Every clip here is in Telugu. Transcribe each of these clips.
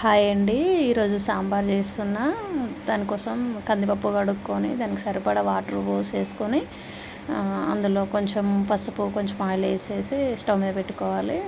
హాయ్ అండి. ఈరోజు సాంబార్ చేస్తున్నా. దానికోసం కందిపప్పు కడుక్కొని దానికి సరిపడా వాటర్ పోసేసుకొని అందులో కొంచెం పసుపు కొంచెం ఆయిల్ వేసేసి స్టవ్ మీద పెట్టుకోవాలి.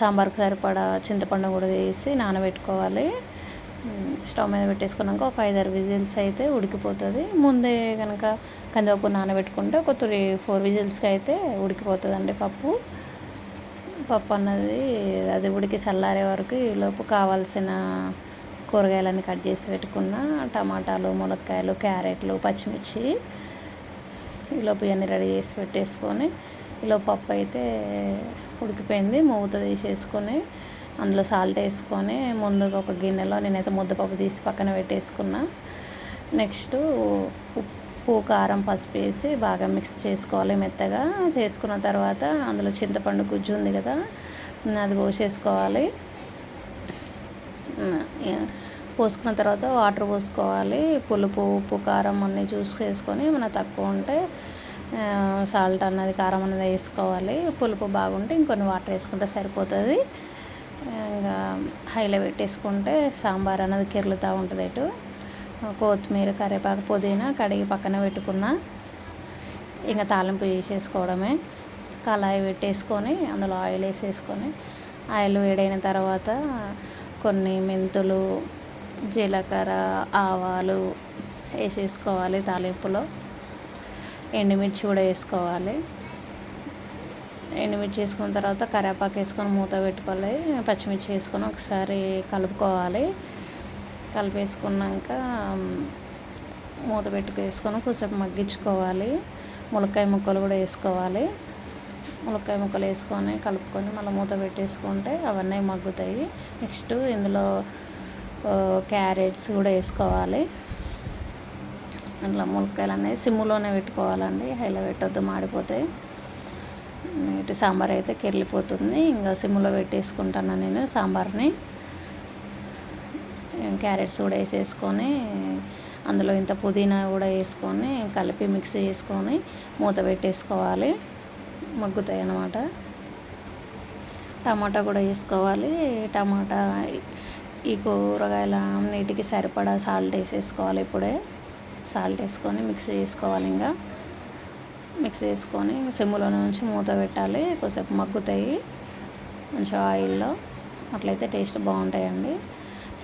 సాంబార్కి సరిపడా చింతపండు కూడా వేసి నానబెట్టుకోవాలి. స్టవ్ మీద పెట్టేసుకున్నాక ఒక ఐదారు విజిల్స్ అయితే ఉడికిపోతుంది. ముందే కనుక కందిపప్పు నానబెట్టుకుంటే ఒక త్రీ ఫోర్ విజిల్స్కి అయితే ఉడికిపోతుందండి పప్పు. పప్పు అన్నది అది ఉడికి చల్లారే వరకు ఈలోపు కావాల్సిన కూరగాయలన్నీ కట్ చేసి పెట్టుకున్న టమాటాలు ములక్కాయలు క్యారెట్లు పచ్చిమిర్చి ఈలోపు ఇవన్నీ రెడీ చేసి పెట్టేసుకొని ఈలోపు పప్పు అయితే ఉడికిపోయింది మూత తీసేసుకొని అందులో సాల్ట్ వేసుకొని ముందుగా ఒక గిన్నెలో నేనైతే ముద్దపప్పు తీసి పక్కన పెట్టేసుకున్నా. నెక్స్ట్ ఉప్పు ఉప్పు కారం పసుపు వేసి బాగా మిక్స్ చేసుకోవాలి మెత్తగా. చేసుకున్న తర్వాత అందులో చింతపండు గుజ్జు ఉంది కదా అది పోసేసుకోవాలి. పోసుకున్న తర్వాత వాటర్ పోసుకోవాలి. పులుపు ఉప్పు కారం అన్నీ చూసేసుకొని మన తక్కువ ఉంటే సాల్ట్ అన్నది కారం అన్నది వేసుకోవాలి. పులుపు బాగుంటే ఇంకొన్ని వాటర్ వేసుకుంటే సరిపోతుంది. ఇంకా హైలో పెట్టేసుకుంటే సాంబార్ అన్నది కెరులుతూ ఉంటుంది ఇటు కొత్తిమీర కరివేపాకు పుదీనా కడిగి పక్కన పెట్టుకున్న ఇంకా తాలింపు వేసేసుకోవడమే కళాయి పెట్టేసుకొని అందులో ఆయిల్ వేసేసుకొని ఆయిల్ వేడైన తర్వాత కొన్ని మెంతులు జీలకర్ర ఆవాలు వేసేసుకోవాలి తాలింపులో. ఎండుమిర్చి కూడా వేసుకోవాలి. ఎండుమిర్చి వేసుకున్న తర్వాత కరివేపాకు వేసుకొని మూత పెట్టుకోవాలి. పచ్చిమిర్చి వేసుకొని ఒకసారి కలుపుకోవాలి. కలిపేసుకున్నాక మూత పెట్టుకేసుకొని కొంచెంసేపు మగ్గించుకోవాలి. ములక్కాయ ముక్కలు కూడా వేసుకోవాలి. ములక్కాయ ముక్కలు వేసుకొని కలుపుకొని మళ్ళీ మూత పెట్టేసుకుంటే అవన్నీ మగ్గుతాయి. నెక్స్ట్ ఇందులో క్యారెట్స్ కూడా వేసుకోవాలి. అందులో ములక్కాయలు అనేవి సిమ్లోనే పెట్టుకోవాలండి. హైలో పెట్టొద్దు మాడిపోతాయి. ఇటు సాంబార్ అయితే కెరిలిపోతుంది. ఇంకా సిమ్లో పెట్టేసుకుంటాను నేను సాంబార్ని. క్యారెట్స్ కూడా వేసేసుకొని అందులో ఇంత పుదీనా కూడా వేసుకొని కలిపి మిక్స్ చేసుకొని మూత పెట్టేసుకోవాలి. మగ్గుతాయి అన్నమాట. టమాటా కూడా వేసుకోవాలి. టమాటా ఈ కూరగాయల నీటికి సరిపడా సాల్ట్ వేసేసుకోవాలి ఇప్పుడే. సాల్ట్ వేసుకొని మిక్స్ చేసుకోవాలి ఇంకా. మిక్స్ చేసుకొని సిమ్లో నుంచి మూత పెట్టాలి. కొద్దిసేపు మగ్గుతాయి. మంచిగా ఆయిల్లో అట్లయితే టేస్ట్ బాగుంటాయండి.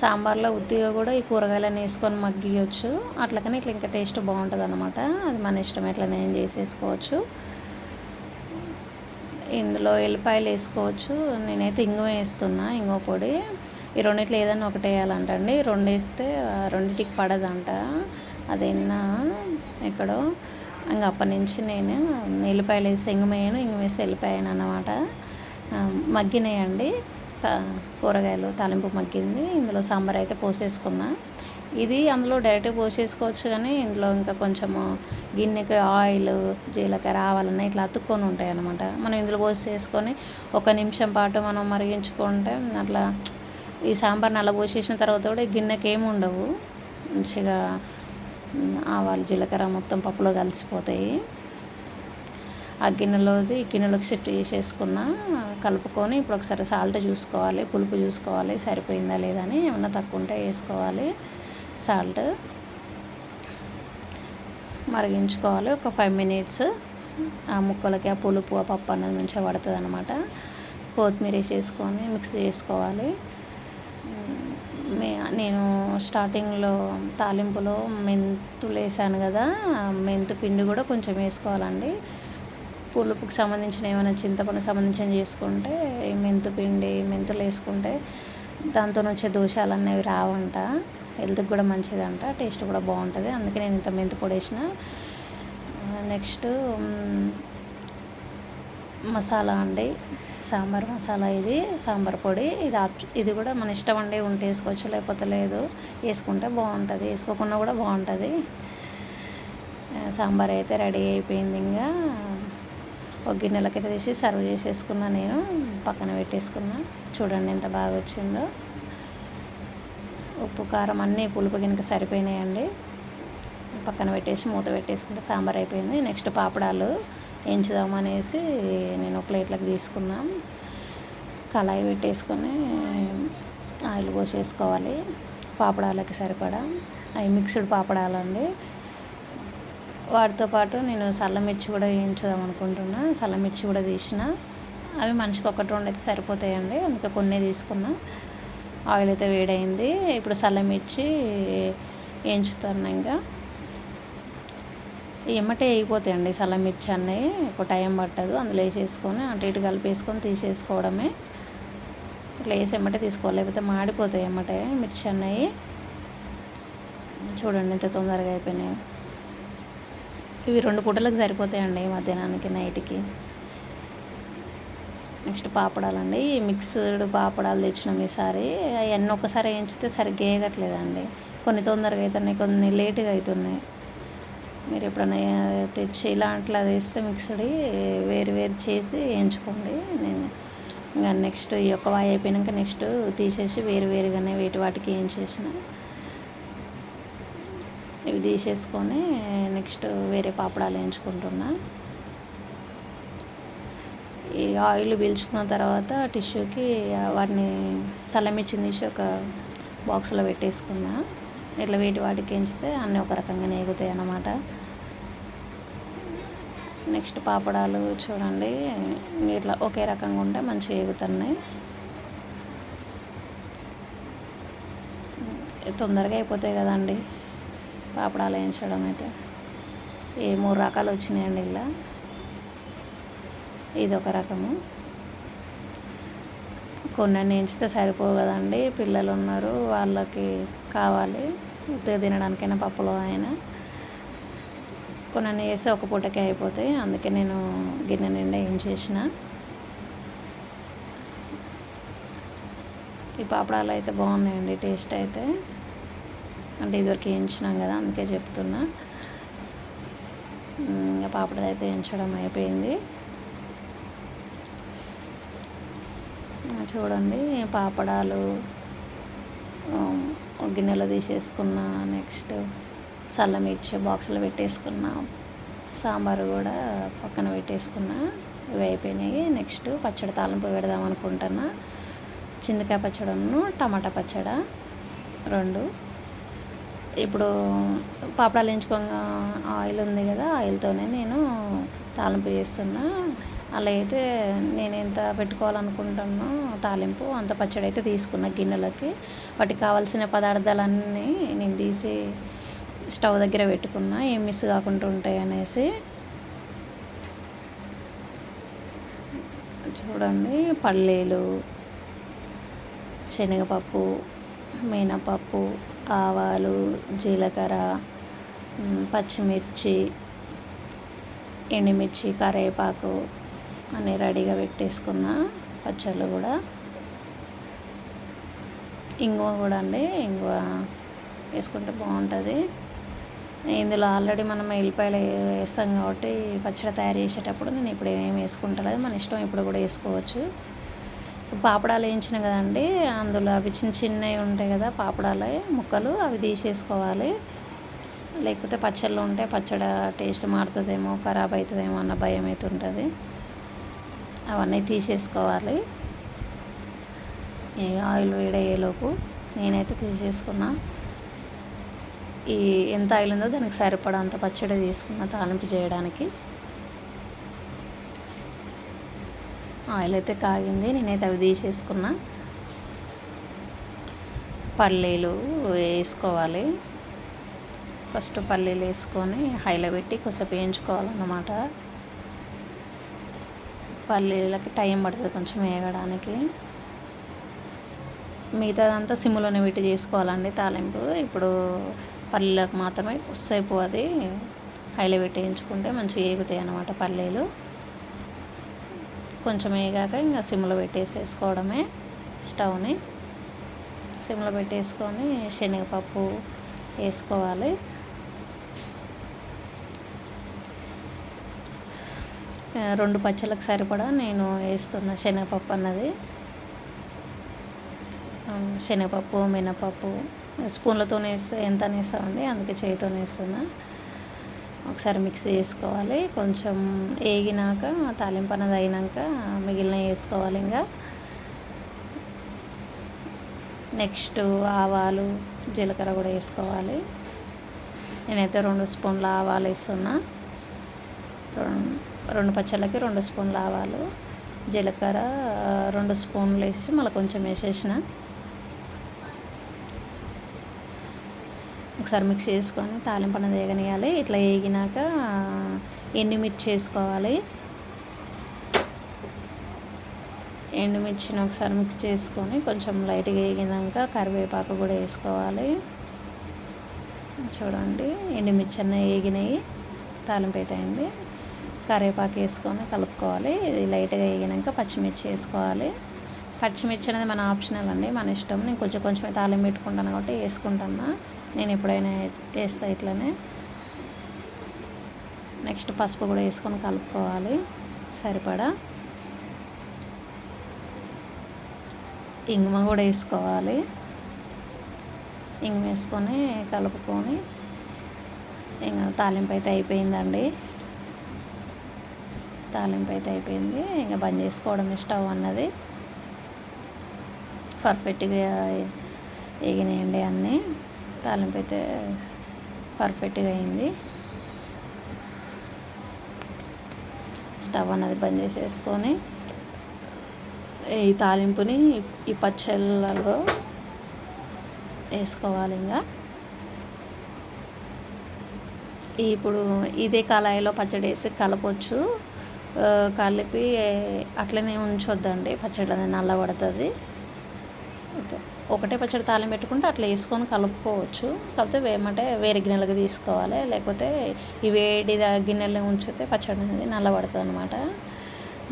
సాంబార్లో ఉత్తిగా కూడా ఈ కూరగాయలను వేసుకొని మగ్గియచ్చు. అట్లకని ఇట్లా ఇంకా టేస్ట్ బాగుంటుంది అనమాట అది మన ఇష్టం ఎట్లా నేను చేసేసుకోవచ్చు. ఇందులో ఎల్లిపాయలు వేసుకోవచ్చు. నేనైతే ఇంగువ వేస్తున్నా ఇంగువ పొడి. ఈ రెండిట్లో ఏదైనా ఒకటి వేయాలంటండి రెండు వేస్తే రెండింటికి పడదంట. అది ఎన్నా ఎక్కడో ఇంకా అప్పటి నుంచి నేను ఎల్లిపాయలు వేసి ఇంగుమేయను ఇంగు వేసి వెళ్ళిపోయాను అన్నమాట మగ్గినాయండి. కూరగాయలు తాలింపు మగ్గింది. ఇందులో సాంబార్ అయితే పోసేసుకున్నా. ఇది అందులో డైరెక్ట్గా పోసేసుకోవచ్చు కానీ ఇందులో ఇంకా కొంచెము గిన్నెకి ఆయిల్ జీలకర్ర ఆవాలన్నీ ఇట్లా అతుక్కొని ఉంటాయి అనమాట మనం ఇందులో పోసేసుకొని ఒక నిమిషం పాటు మనం మరిగించుకుంటే అట్లా ఈ సాంబార్ని అలా పోసేసిన తర్వాత కూడా గిన్నెకి ఏమి ఉండవు. మంచిగా ఆవాలు జీలకర్ర మొత్తం పప్పులో కలిసిపోతాయి. ఆ గిన్నెలోది ఈ గిన్నెలోకి షిఫ్ట్ చేసేసుకున్న కలుపుకొని ఇప్పుడు ఒకసారి సాల్ట్ చూసుకోవాలి పులుపు చూసుకోవాలి సరిపోయిందా లేదా అని ఏమన్నా తక్కువ ఉంటే వేసుకోవాలి. సాల్ట్ మరిగించుకోవాలి. ఒక ఫైవ్ మినిట్స్ ఆ ముక్కలకి ఆ పులుపు ఆ పప్పు అన్నది మంచిగా పడుతుంది అనమాట కొత్తిమీర వేసేసుకొని మిక్స్ చేసుకోవాలి. మే నేను స్టార్టింగ్లో తాలింపులో మెంతులు వేసాను కదా మెంతు పిండి కూడా కొంచెం వేసుకోవాలండి. పులుపుకి సంబంధించిన ఏమైనా చింతపండు సంబంధించిన చేసుకుంటే మెంతు పిండి మెంతులు వేసుకుంటే దాంతో వచ్చే దోషాలు అనేవి రావంట. హెల్త్కి కూడా మంచిదంట టేస్ట్ కూడా బాగుంటుంది. అందుకే నేను ఇంత మెంతు పొడి వేసిన. నెక్స్ట్ మసాలా అండి. సాంబార్ మసాలా ఇది సాంబార్ పొడి. ఇది ఇది కూడా మన ఇష్టం అండి ఉంటే వేసుకోవచ్చు లేకపోతే లేదు. వేసుకుంటే బాగుంటుంది వేసుకోకుండా కూడా బాగుంటుంది. సాంబార్ అయితే రెడీ అయిపోయింది ఇంకా. ఒక గిన్నెలకైతే తీసి సర్వ్ చేసేసుకున్నా నేను. పక్కన పెట్టేసుకున్నా. చూడండి ఎంత బాగా వచ్చిందో. ఉప్పు కారం అన్నీ పులుపు గినక సరిపోయినాయండి. పక్కన పెట్టేసి మూత పెట్టేసుకుంటే సాంబార్ అయిపోయింది. నెక్స్ట్ పాపడాలు వేయించుదామనేసి నేను ప్లేట్లకు తీసుకున్నాం. కళాయి పెట్టేసుకొని ఆయిల్ ఆయిల్ పోసేసుకోవాలి. పాపడాలకి సరిపడా. అవి మిక్స్డ్ పాపడాలండి. వాటితో పాటు నేను సల్లమిర్చి కూడా వేయించుదాం అనుకుంటున్నా. సల్లమిర్చి కూడా తీసిన. అవి మనిషికి ఒకటి రెండు అయితే సరిపోతాయండి. అందుకే కొన్ని తీసుకున్నా. ఆయిల్ అయితే వేడైంది. ఇప్పుడు సల్లమిర్చి వేయించుతాను ఇంకా. ఎమ్మటే అయిపోతాయండి సల్లమిర్చి అన్నవి ఒక టైం పట్టదు. అందులో వేసేసుకొని అటు ఇటు కలిపేసుకొని తీసేసుకోవడమే. ఇట్లా వేసి ఎమ్మటే తీసుకోవాలి. లేకపోతే మాడిపోతాయి ఎమ్మటే మిర్చి అన్నవి చూడండి ఎంత తొందరగా అయిపోయినాయి. ఇవి రెండు పూటలకు సరిపోతాయండి మధ్యాహ్నానికి నైట్కి. నెక్స్ట్ పాపడాలండి. మిక్స్డ్ పాపడాలు తెచ్చినాం ఈసారి. అవన్నీ ఒకసారి వేయించితే సరిగ్గా వేయగట్లేదండి కొన్ని తొందరగా అవుతున్నాయి కొన్ని లేటుగా అవుతున్నాయి మీరు ఎప్పుడైనా తెచ్చి ఇలాంటిలా వేస్తే మిక్స్డ్ వేరు వేరు చేసి వేయించుకోండి. నేను ఇంకా నెక్స్ట్ ఈ యొక్క వాయి అయిపోయాక నెక్స్ట్ తీసేసి వేరు వేరుగానే వేటి వాటికి వేయించేసిన. ఇవి తీసేసుకొని నెక్స్ట్ వేరే పాపడాలు వేయించుకుంటున్నా. ఈ ఆయిల్ పీల్చుకున్న తర్వాత టిష్యూకి వాటిని సలమిచ్చి తీసి ఒక బాక్స్లో పెట్టేసుకున్నా. ఇట్లా వేటి వాటికి ఎంచితే అన్నీ ఒక రకంగా నేగుతాయి అన్నమాట. నెక్స్ట్ పాపడాలు చూడండి. ఇట్లా ఒకే రకంగా ఉంటే మంచిగా ఎగుతున్నాయి. తొందరగా అయిపోతాయి కదండి. పాపడాలు వేయించడం అయితే. ఈ మూడు రకాలు వచ్చినాయండి ఇలా. ఇది ఒక రకము. కొన్ని వేయించితే సరిపోవు కదండి. పిల్లలు ఉన్నారు వాళ్ళకి కావాలి. ఉత్తే తినడానికైనా పప్పులో అయినా. కొన్ని వేస్తే ఒక పూటకే అయిపోతాయి. అందుకే నేను గిన్నె నిండా ఏం చేసిన ఈ పాపడాలు అయితే బాగున్నాయండి టేస్ట్ అయితే. అంటే ఇదివరకు వేయించినాం కదా అందుకే చెప్తున్నా. ఇంకా పాపడలు అయితే వేయించడం అయిపోయింది. చూడండి పాపడాలు గిన్నెలో తీసేసుకున్న నెక్స్ట్ సల్లమిర్చి బాక్సులు పెట్టేసుకున్న సాంబారు కూడా పక్కన పెట్టేసుకున్న ఇవి అయిపోయినాయి. నెక్స్ట్ పచ్చడి తాలింపు పెడదాం అనుకుంటున్నా. చింతకాయ పచ్చడను టమాటా పచ్చడ రెండు. ఇప్పుడు పాపడాలు ఎంచుకోగా ఆయిల్ ఉంది కదా ఆయిల్తోనే నేను తాలింపు చేస్తున్నా. అలా అయితే నేను ఎంత పెట్టుకోవాలనుకుంటానో తాలింపు అంత పచ్చడి అయితే తీసుకున్న గిన్నెలకి. వాటికి కావాల్సిన పదార్థాలన్నీ నేను తీసి స్టవ్ దగ్గర పెట్టుకున్నా ఏం మిస్ కాకుండా ఉంటాయి అనేసి. చూడండి పల్లీలు శనగపప్పు మినపప్పు ఆవాలు జీలకర్ర పచ్చిమిర్చి ఎండుమిర్చి కరివేపాకు అన్నీ రెడీగా పెట్టేసుకున్న పచ్చళ్ళు కూడా. ఇంగువ కూడా అండి. ఇంగువ వేసుకుంటే బాగుంటుంది. ఇందులో ఆల్రెడీ మనం ఎల్లిపాయలు వేస్తాం కాబట్టి పచ్చడి తయారు చేసేటప్పుడు నేను ఇప్పుడు ఏమేమి వేసుకుంటలేదు మన ఇష్టం ఇప్పుడు కూడా వేసుకోవచ్చు. పాపడాలు వేయించిన కదండి అందులో అవి చిన్న చిన్నవి ఉంటాయి కదా పాపడాలు ముక్కలు అవి తీసేసుకోవాలి. లేకపోతే పచ్చళ్ళు ఉంటే పచ్చడి టేస్ట్ మారుతుందేమో ఖరాబ్ అవుతుందేమో అన్న భయం అయితే ఉంటుంది. అవన్నీ తీసేసుకోవాలి. ఈ ఆయిల్ వేడయ్యేలోపు నేనైతే తీసేసుకున్నా. ఈ ఎంత ఆయిల్ ఉందో దానికి సరిపడా అంత పచ్చడి తీసుకున్న తాలింపు చేయడానికి. ఆయిల్ అయితే కాగింది నేనైతే అవి తీసేసుకున్నా. పల్లీలు వేసుకోవాలి. ఫస్ట్ పల్లీలు వేసుకొని హైలో పెట్టి కొసేపు వేయించుకోవాలన్నమాట. పల్లీలకి టైం పడుతుంది కొంచెం వేగడానికి మిగతాదంతా సిమ్లోనే పెట్టి చేసుకోవాలండి తాలింపు. ఇప్పుడు పల్లీలకు మాత్రమే కొసేపు అది హైలో పెట్టి వేయించుకుంటే మంచిగా ఏగుతాయి అన్నమాట పల్లీలు. కొంచెం వేగాక ఇంకా సిమ్లో పెట్టేసేసుకోవడమే స్టవ్ని. సిమ్లో పెట్టేసుకొని శనగపప్పు వేసుకోవాలి. రెండు పచ్చలకు సరిపడా నేను వేస్తున్న శనగపప్పు అన్నది. శనగపప్పు మినపప్పు స్పూన్లతో వేస్తే ఎంత వేస్తామండి అందుకే చేతితో వేస్తున్నా. ఒకసారి మిక్స్ చేసుకోవాలి. కొంచెం వేగినాక తాలింపు అనేది అయినాక మిగిలిన వేసుకోవాలి ఇంకా. నెక్స్ట్ ఆవాలు జీలకర్ర కూడా వేసుకోవాలి. నేనైతే రెండు స్పూన్ల ఆవాలు వేస్తున్నా. రెండు పచ్చళ్ళకి రెండు స్పూన్ల ఆవాలు జీలకర్ర రెండు స్పూన్లు వేసేసి మళ్ళీ కొంచెం వేసేసిన. ఒకసారి మిక్స్ చేసుకొని తాలింపు అనేది వేగనియాలి ఇట్లా వేగినాక ఎండుమిర్చి వేసుకోవాలి ఎండుమిర్చిని ఒకసారి మిక్స్ చేసుకొని కొంచెం లైట్గా వేగినాక కరివేపాకు కూడా వేసుకోవాలి. చూడండి ఎండుమిర్చి అన్న వేగినాయి. తాలింపు అయితే అయింది కరివేపాకు వేసుకొని కలుపుకోవాలి. ఇది లైట్గా వేగినాక పచ్చిమిర్చి వేసుకోవాలి. పచ్చిమిర్చి అనేది మన ఆప్షనల్ అండి. మన ఇష్టం. నేను కొంచెం కొంచెం తాళం పెట్టుకుంటాను కాబట్టి వేసుకుంటాను. నేను ఎప్పుడైనా వేస్తా ఇట్లనే. నెక్స్ట్ పసుపు కూడా వేసుకొని కలుపుకోవాలి. సరిపడా? ఇంగుమ కూడా వేసుకోవాలి. ఇంగుమ వేసుకొని కలుపుకొని ఇంకా తాలింపు అయితే అయిపోయిందండి. తాలింపు అయితే అయిపోయింది. ఇంకా బంద్ చేసుకోవడం స్టవ్ అన్నది. పర్ఫెక్ట్గా ఎగినాయండి అన్నీ. తాలింపు అయితే పర్ఫెక్ట్గా అయింది. స్టవ్ అనేది బంద్ చేసేసుకొని ఈ తాలింపుని ఈ పచ్చళ్ళలో వేసుకోవాలి ఇంకా. ఇప్పుడు ఇదే కళాయిలో పచ్చడి వేసి కలపచ్చు. కలిపి అట్లనే ఉంచొద్దండి. పచ్చడి అనేది నల్లబడుతుంది. ఒకటే పచ్చడి తాళం పెట్టుకుంటే అట్లా వేసుకొని కలుపుకోవచ్చు. కాకపోతే వేమంటే వేరే గిన్నెలకు తీసుకోవాలి. లేకపోతే ఈ వేడి గిన్నెలో ఉంచితే పచ్చడి అనేది నల్లబడుతుంది అనమాట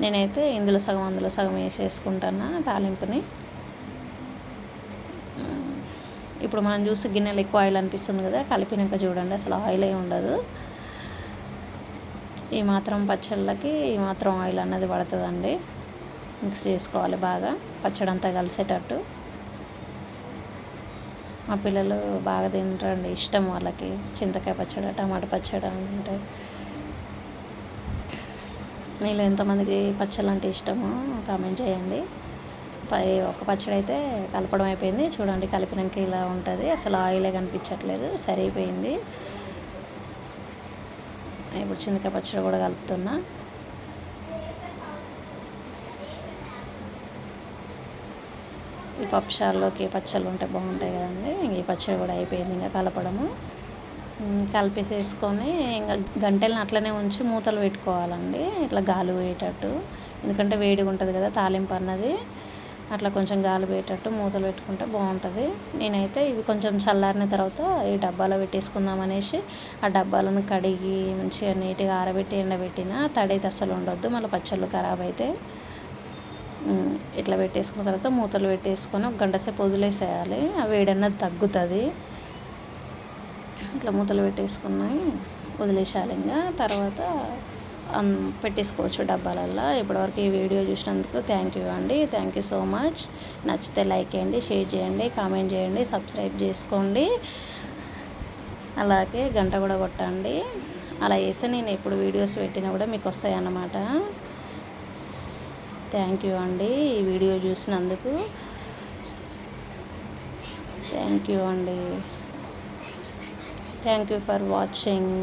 నేనైతే ఇందులో సగం అందులో సగం వేసేసుకుంటాను తాలింపుని. ఇప్పుడు మనం చూసి గిన్నెలు ఎక్కువ ఆయిల్ అనిపిస్తుంది కదా కలిపినాక చూడండి అసలు ఆయిల్ ఏ ఉండదు. ఈ మాత్రం పచ్చళ్ళకి ఈ మాత్రం ఆయిల్ అన్నది పడుతుందండి. మిక్స్ చేసుకోవాలి బాగా పచ్చడి అంతా కలిసేటట్టు. మా పిల్లలు బాగా తింటారండి. ఇష్టం వాళ్ళకి. చింతకాయ పచ్చడి టమాటా పచ్చడి అంటే మీలో ఎంతమందికి పచ్చళ్ళు అంటే ఇష్టమో కామెంట్ చేయండి. పై ఒక పచ్చడి అయితే కలపడం అయిపోయింది. చూడండి కలిపినాక ఇలా ఉంటుంది. అసలు ఆయిలే కనిపించట్లేదు. సరిపోయింది. ఇప్పుడు చింతకాయ పచ్చడి కూడా కలుపుతున్నా. పప్పుచారులోకి పచ్చళ్ళు ఉంటే బాగుంటాయి కదండి. ఈ పచ్చడి కూడా అయిపోయింది ఇంకా కలపడము. కలిపేసేసుకొని ఇంకా గంటలను అట్లనే ఉంచి మూతలు పెట్టుకోవాలండి. ఇట్లా గాలి పోయేటట్టు. ఎందుకంటే వేడిగా ఉంటుంది కదా తాలింపు అన్నది. అట్లా కొంచెం గాలి పోయేటట్టు మూతలు పెట్టుకుంటే బాగుంటుంది. నేనైతే ఇవి కొంచెం చల్లారిన తర్వాత ఈ డబ్బాలో పెట్టేసుకుందాం అనేసి ఆ డబ్బాలను కడిగి మంచిగా నీట్గా ఆరబెట్టి ఎండబెట్టిన తడి అయితే అసలు ఉండొద్దు. మళ్ళీ పచ్చళ్ళు ఖరాబ్ అయితే ఇట్లా పెట్టేసుకున్న తర్వాత మూతలు పెట్టేసుకొని ఒక గంట సేపు వదిలేసేయాలి. ఆ వేడన్నది తగ్గుతుంది. ఇట్లా మూతలు పెట్టేసుకున్నాయి వదిలేసేయాలి ఇంకా. తర్వాత పెట్టేసుకోవచ్చు డబ్బాలల్లో. ఇప్పటివరకు ఈ వీడియో చూసినందుకు థ్యాంక్ యూ అండి. థ్యాంక్ యూ సో మచ్ నచ్చితే లైక్ చేయండి షేర్ చేయండి కామెంట్ చేయండి సబ్స్క్రైబ్ చేసుకోండి. అలాగే గంట కూడా కొట్టండి. అలా వేస్తే నేను ఎప్పుడు వీడియోస్ పెట్టినా కూడా మీకు వస్తాయి అన్నమాట థ్యాంక్ యూ అండి ఈ వీడియో చూసినందుకు. థ్యాంక్ యూ అండి. Thank you for watching.